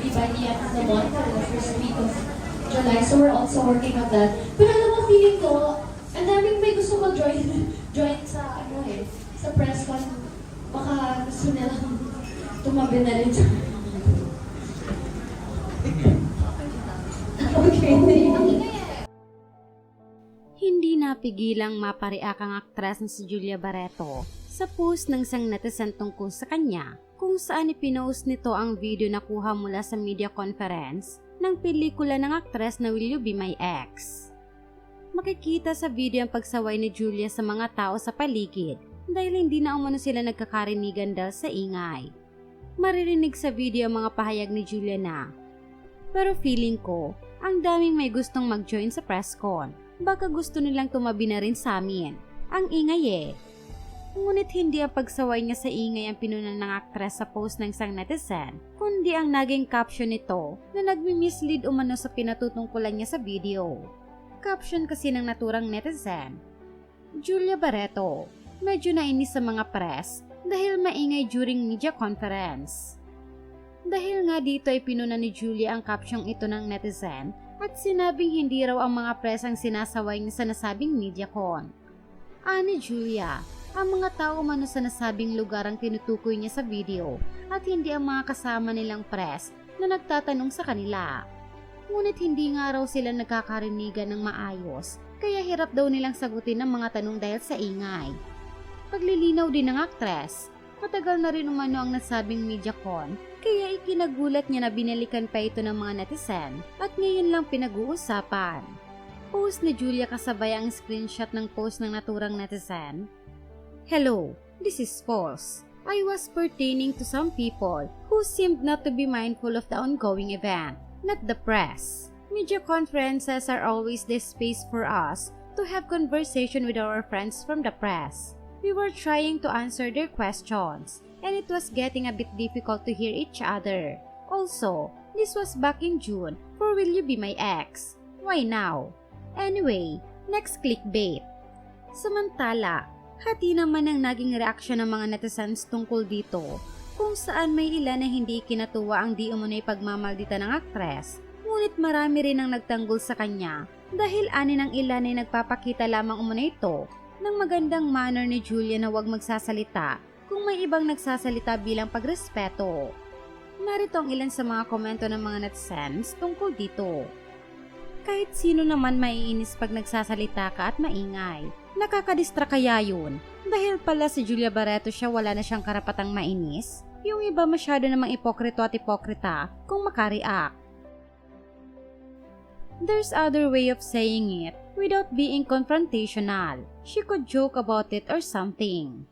ready by the end of the month for the first week of July. So we're also working on that. Pero alam mo, feeling ko, ang daming may gusto mag-join join sa ano eh, sa press con. Baka gusto nilang tumabi na rin sa Okay. Napigilang mapareak ang aktres na si Julia Barreto sa post ng isang netizen tungkol sa kanya kung saan ipinost nito ang video na kuha mula sa media conference ng pelikula ng aktres na Will You Be My Ex. Makikita sa video ang pagsaway ni Julia sa mga tao sa paligid dahil hindi na umano sila nagkakarinigan dahil sa ingay. Maririnig sa video ang mga pahayag ni Julia na pero feeling ko, ang daming may gustong mag-join sa press con. Baka gusto nilang tumabi na rin sa amin. Ang ingay eh. Ngunit hindi ang pagsaway niya sa ingay ang pinunan ng aktres sa post ng isang netizen, kundi ang naging caption nito na nagmi-mislead umano sa pinatutungkulan niya sa video. Caption kasi ng naturang netizen, Julia Barreto, medyo nainis sa mga press dahil maingay during media conference. Dahil nga dito ay pinuna ni Julia ang caption ito ng netizen at sinabing hindi raw ang mga press ang sinasaway sa nasabing MediaCon. Ani Julia, ang mga tao mano sa nasabing lugar ang tinutukoy niya sa video at hindi ang mga kasama nilang press na nagtatanong sa kanila. Ngunit hindi nga raw sila nagkakarinigan ng maayos kaya hirap daw nilang sagutin ang mga tanong dahil sa ingay. Paglilinaw din ng aktres, matagal na rin umano ang nasabing MediaCon kaya ikinagulat niya na binalikan pa ito ng mga netizen at ngayon lang pinag-uusapan. Post ni Julia kasabay ang screenshot ng post ng naturang netizen. Hello, this is false. I was pertaining to some people who seemed not to be mindful of the ongoing event, not the press. Media conferences are always the space for us to have conversation with our friends from the press. We were trying to answer their questions, and it was getting a bit difficult to hear each other. Also, this was back in June for Will You Be My Ex? Why now? Anyway, next clickbait. Samantala, hati naman ang naging reaksyon ng mga netizens tungkol dito kung saan may ilan na hindi kinatuwa ang di umunay pagmamaldita ng aktres ngunit marami rin ang nagtanggol sa kanya dahil ani ng ilan ay nagpapakita lamang umunay ito ng magandang manner ni Julia na huwag magsasalita kung may ibang nagsasalita bilang pagrespeto. Narito ang ilan sa mga komento ng mga netizens tungkol dito. Kahit sino naman maiinis pag nagsasalita ka at maingay. Nakakadistra kaya yun. Dahil pala si Julia Barreto siya wala na siyang karapatang mainis. Yung iba masyado namang ipokrito at ipokrita kung makareact. There's other way of saying it without being confrontational. She could joke about it or something.